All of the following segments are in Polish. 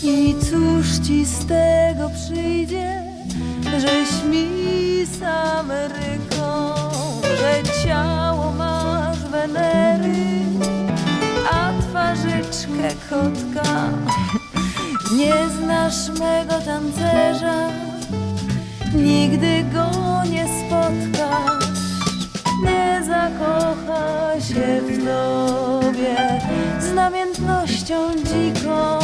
ci z tego przyjdzie, żeś mi z Ameryką, że ciało masz Wenery, a twarzyczkę kotka. Nie znasz mego tancerza, nigdy go nie spotkasz. Nie zakocha się w tobie z namiętnością dziką.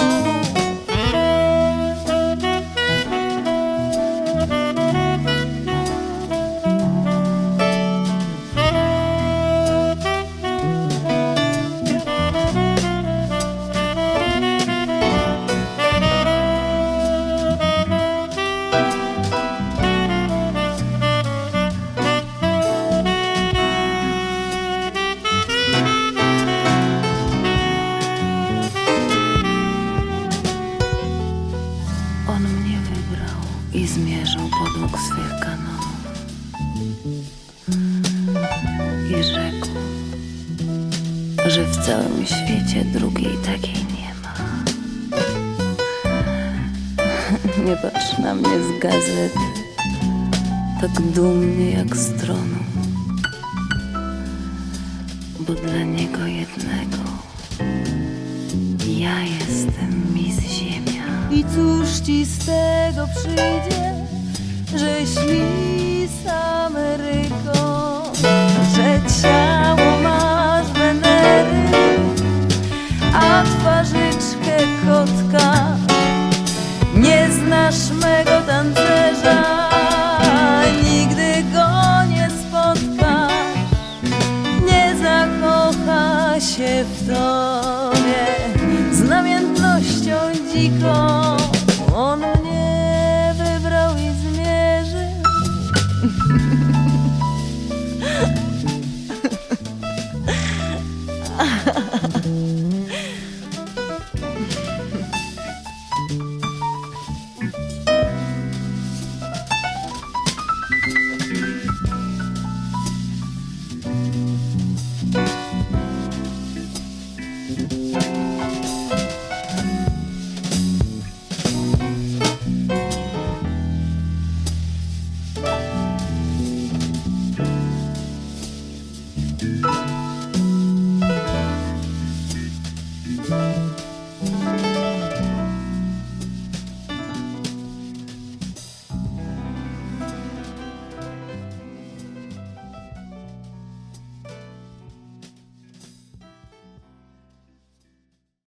I zmierzył podług swych kanonów. I rzekł, że w całym świecie drugiej takiej nie ma. Nie patrz na mnie z gazety, tak dumnie jak z tronu. Bo dla niego jednego ja jestem Miss Ziemia. I cóż ci z tego przyjdzie, żeś mi z Ameryką, że ciało masz Wenery, a twarzyczkę kotka. Nie znasz mego tancerza, nigdy go nie spotkasz nie zakocha się w tobie z namiętnością dziką.